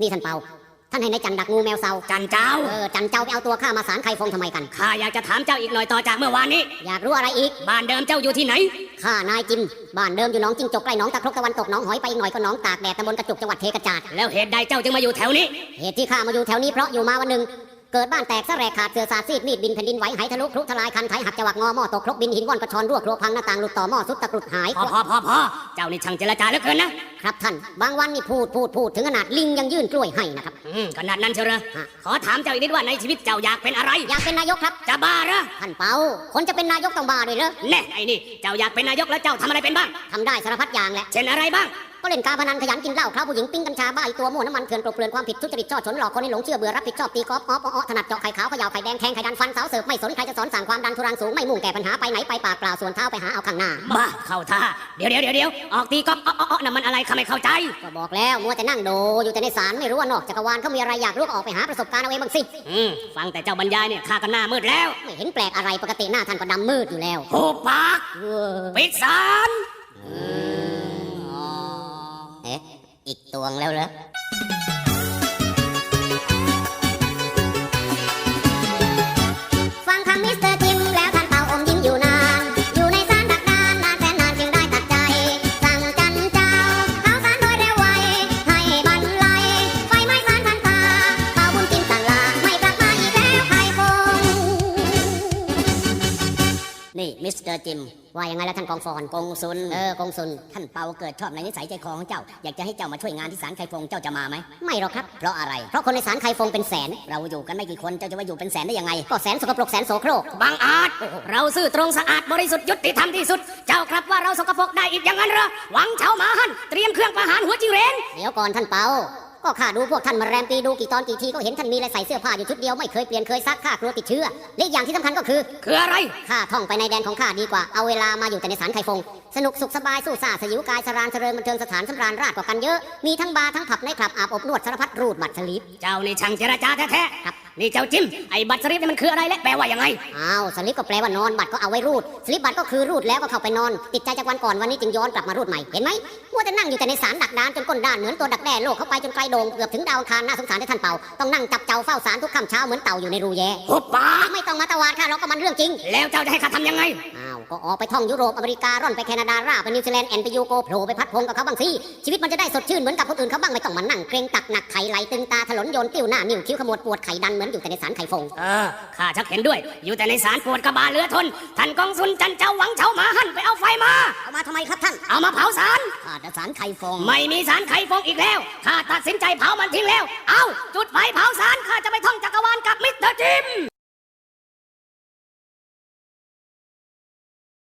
นี่ท่านเปา ท่านให้นายจันดักงูแมวเซาจันเจ้า เออจันเจ้าไปเอาตัวข้ามาสารไข่ฟงทำไมกัน ข้าอยากจะถามเจ้าอีกหน่อยต่อจากเมื่อวานนี้ อยากรู้อะไรอีก บ้านเดิมเจ้าอยู่ที่ไหน ข้านายจิม บ้านเดิมอยู่หนองจิงจกใกล้หนองตะครกตะวันตกหนองหอยไปอีกหน่อยก็หนองตากแดดตำบลกระจุกจังหวัดเทกระจาด แล้วเหตุใดเจ้าจึงมาอยู่แถวนี้ เหตุที่ข้ามาอยู่แถวนี้เพราะอยู่มาวันหนึ่งเกิดบ้านแตกสะแรกขาดเสือสาดซีดมีดบินแผ่นดินไหวไหทะลุครุทลายคันไถหักจวักงอหม้อตกครกบินหินว่อนกระชอนรั่วครัวพังหน้าต่างหลุดต่อหม้อสุดตะกรุดหายพอพอพอพอเจ้านี่ช่างเจรจาเหลือเกินนะ ครับท่าน บางวันนี่พูดพูดพูดถึงขนาดลิงยังยื่นกล้วยให้นะครับ อืมขนาดนั้นเชียวเหรอฮะ ขอถามเจ้าอีกนิดว่าในชีวิตเจ้าอยากเป็นอะไร อยากเป็นนายกครับ จะบ้าเหรอท่านเปาคนจะเป็นนายกต้องบ้าด้วยเหรอแน่ไอ้นี่ เจ้าอยากเป็นนายกแล้วเจ้าทำอะไรเป็นบ้าง ทำได้สารพัดอย่างแหละ เช่นอะไรบ้าง ก็เล่นการพนันขยันกินเหล้าคราวผู้หญิงปิ้งกัญชาบ้าอีตัวมั่วน้ำมันเถื่อนกลบเกลื่อนความผิดทุจริตช่อฉนหลอกคนให้หลงเชื่อเบื่อรับผิดชอบตีกอล์ฟอ้อปอ้อถนัดเจาะไข่ขาวเขย่าไข่แดงแทงไข่ดันฟันสาวเสิร์ฟไม่สนใครจะสอนสั่งความดันทุรังสูงไม่มุ่งแก้ปัญหาไปไหนไปปากเปล่าส่วนเท้าไปหาเอาข้างหน้า บ้าเข้าท่า เดี๋ยวเดี๋ยวเดี๋ยวเดี๋ยวออกตีก๊อฟอ้ออ้ออ้อนั่นมันอะไรข้าไม่เข้าใจ ก็บอกแล้วมัวแต่นั่งโดอยู่แต่ในศาลไม่รู้ว่านอกจักรวาลเขามีอะไรอยากรู้ก็ออกไปหาประสบการณ์เอาเองบ้างสิ อืมฟังแต่เจ้าบรรยายเนี่ยข้าก็หน้ามืดแล้ว ไม่เห็นแปลกอะไรปกติหน้าท่านก็ดำมืดอยู่แล้วหูปากเออปิดสารเอ๊ะอีกตวงแล้วเหรอ มิสเตอร์จิม ว่ายังไงแล้วท่านกองฟอนกงซุน เออกงซุน ท่านเปาเกิดชอบในนิสัยใจคอของเจ้า อยากจะให้เจ้ามาช่วยงานที่ศาลไคฟงเจ้าจะมาไหม ไม่หรอกครับ เพราะอะไร เพราะคนในศาลไคฟงเป็นแสน เราอยู่กันไม่กี่คน เจ้าจะว่าอยู่เป็นแสนได้ยังไง ก็แสนสกปรกแสนโสโครกบางอาจ เราซื่อตรงสะอาดบริสุทธิ์ยุติธรรมที่สุด เจ้าครับว่าเราสกปรกได้อีกอย่างนั้นเหรอ หวังเฉาหมาหันเตรียมเครื่องประหารหัวจิงเรนเดี๋ยวก่อนท่านเปา ก็ข้าดูพวกท่านมาแรมปีดูกี่ตอนกี่ทีก็เห็นท่านมีอะไรใส่เสื้อผ้าอยู่ชุดเดียวไม่เคยเปลี่ยนเคยซักข้ากลัวติดเชื้อและอีกอย่างที่สำคัญก็คือคืออะไรข้าท่องไปในแดนของข้าดีกว่าเอาเวลามาอยู่แต่ในสารไข่ฟง สนุกสุขสบายสู้ซ่าสยิวกายสรานเจริญบันเทิงสถานสำราญราชกว่ากันเยอะมีทั้งบาร์ทั้งผับในคลับอาบอบนวดสารพัดรูดบัตรสลิปเจ้านี่ช่างเจรจาแท้ๆครับ นี่เจ้าจิมไอ้บัตรสลิปนี่มันคืออะไรและแปลว่ายังไง อ้าวสลิปก็แปลว่านอนบัตรก็เอาไว้รูดสลิปบัตรก็คือรูดแล้วก็เข้าไปนอน ติดใจจากวันก่อนวันนี้จึงย้อนกลับมารูดใหม่เห็นไหมมัวแต่นั่งอยู่แต่ในสารดักดานจนก้นด้านเหมือนตัวดักแด้โลกเข้าไปจนไกลโด่งเกือบถึงดาวอังคารน่าสงสารที่ท่านเป่าต้องนั่งจับเจ้าเฝ้าสารทุกค่ำเช้าเหมือนเต่าอยู่ในรูแย่หุบปากไม่ต้องมาตะวาดข้าเราก็มันเรื่องจริง แล้วเจ้าจะให้ข้าทำยังไงอ้าว ก็ออกไปท่องยุโรปอเมริการ่อนไปแคนาดาราไปนิวซีแลนด์แอนไปยูโกโผล่ไปพัดพงกับเขาบ้างสิชีวิตมันจะได้สดชื่นเหมือนกับคนอื่นเขาบ้างไม่ต้องมานั่งเกรงตักหนักไข่ไหลตึงตาถลนโยนติ้วหน้านิ้วคิ้วขมวดปวดไข่ดันเหมือนอยู่แต่ในสารไข่ฟงเออข้าชักเห็นด้วย อยู่แต่ในสารปวดกระบาเหลือทนท่านกองสุนจันเจ้าหวังเฉาหมาหันไปเอาไฟมาเอามาทำไมครับท่านเอามาเผาสารข้าแต่สารไข่ฟงไม่มีสารไข่ฟงอีกแล้วข้าตัดสินใจเผามันทิ้งแล้ว เอาจุดไฟเผาสารข้าจะไปท่องจักร